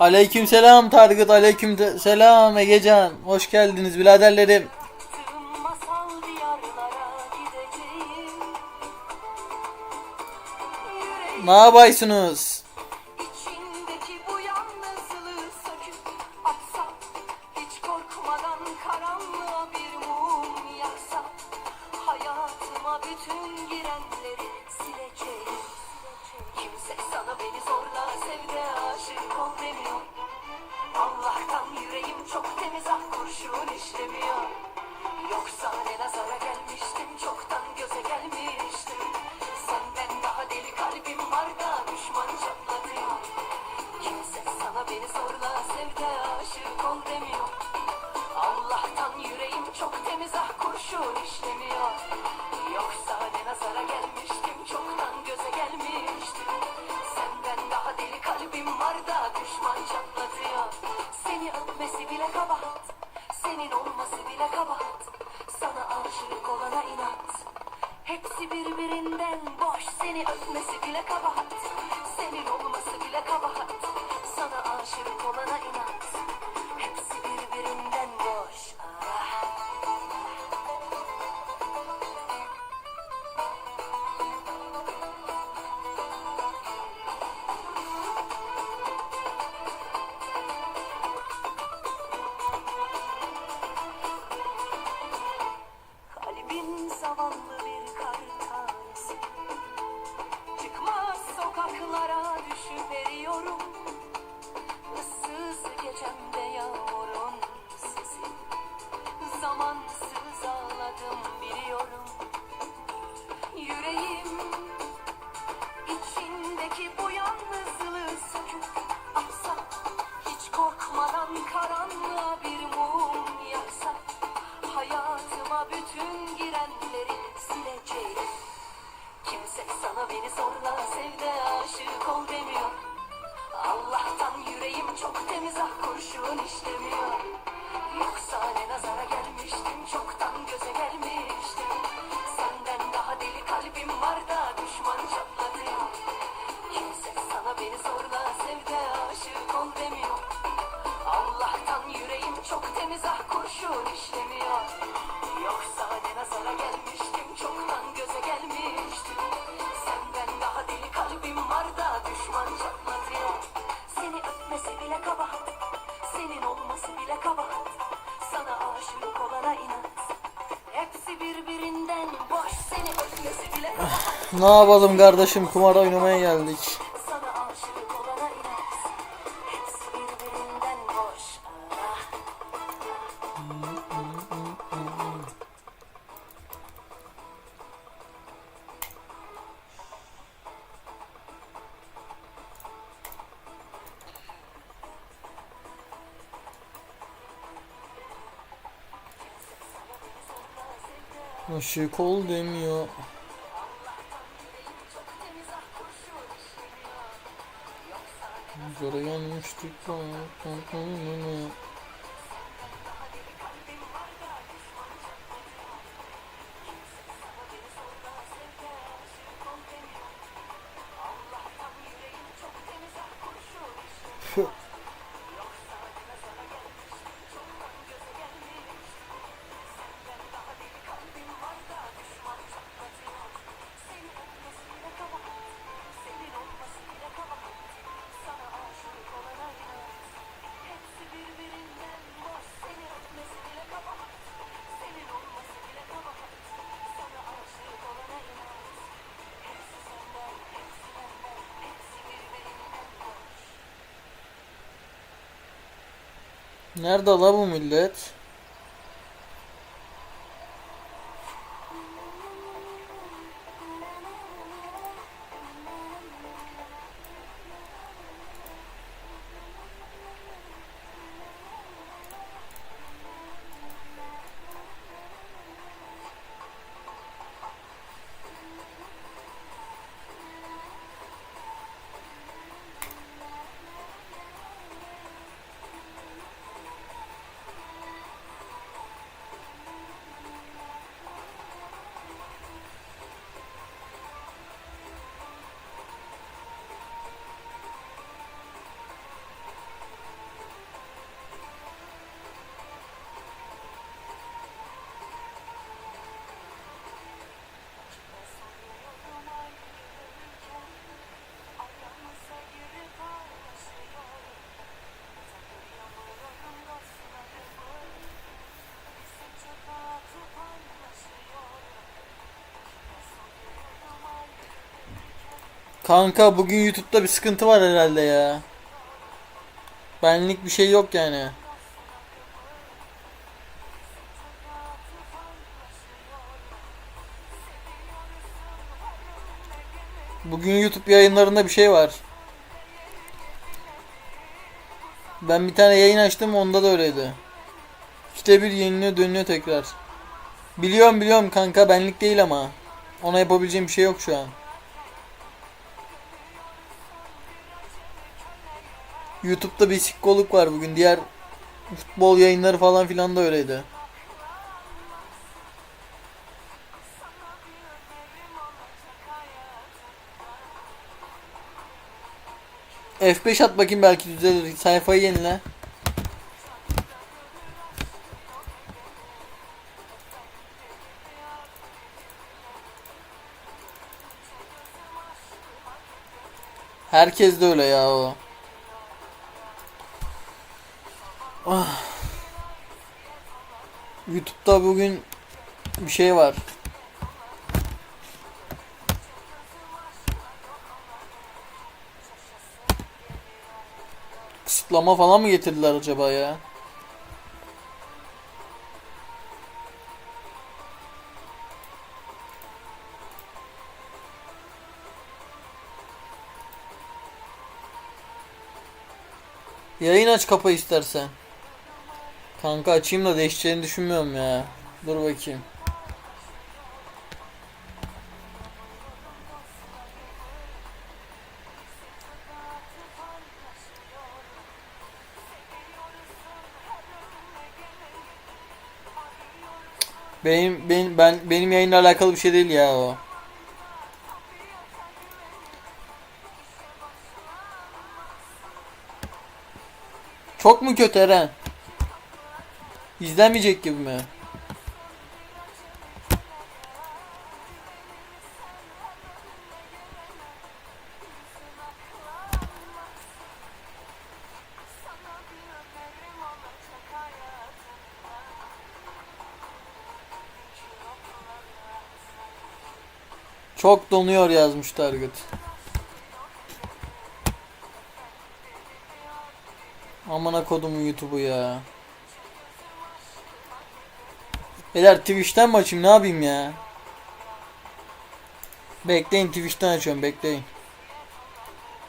Aleyküm selam Targıt, aleyküm selam Egecan. Hoş geldiniz biraderlerim. Ne yapıyorsunuz? God. Ne yapalım kardeşim kumar oynamaya geldik. Aşık ol demiyor. Zora yanmıştık. Nerede la bu millet? Kanka bugün YouTube'da bir sıkıntı var herhalde ya. Benlik bir şey yok yani. Bugün YouTube yayınlarında bir şey var. Ben bir tane yayın açtım onda da öyleydi. İşte bir yeniliyor dönüyor tekrar. Biliyorum biliyorum kanka benlik değil ama. Ona yapabileceğim bir şey yok şu an. YouTube'da bir sikkoluk var bugün. Diğer futbol yayınları falan filan da öyleydi. F5 at bakayım belki düzelir. Sayfayı yenile. Herkes de öyle ya o. Ah. YouTube'da bugün bir şey var. Kısıtlama falan mı getirdiler acaba ya? Yayın aç kapa istersen. Kanka açayım da değişeceğini düşünmüyorum ya. Dur bakayım. Benim benim ben benim yayınla alakalı bir şey değil ya o. Çok mu kötü Eren? İzlenmeyecek gibi mi? Çok donuyor yazmış Target. Amına kodumun YouTube'u ya. Beyler Twitch'ten mi açayım ne yapayım ya? Bekleyin Twitch'ten açıyorum bekleyin.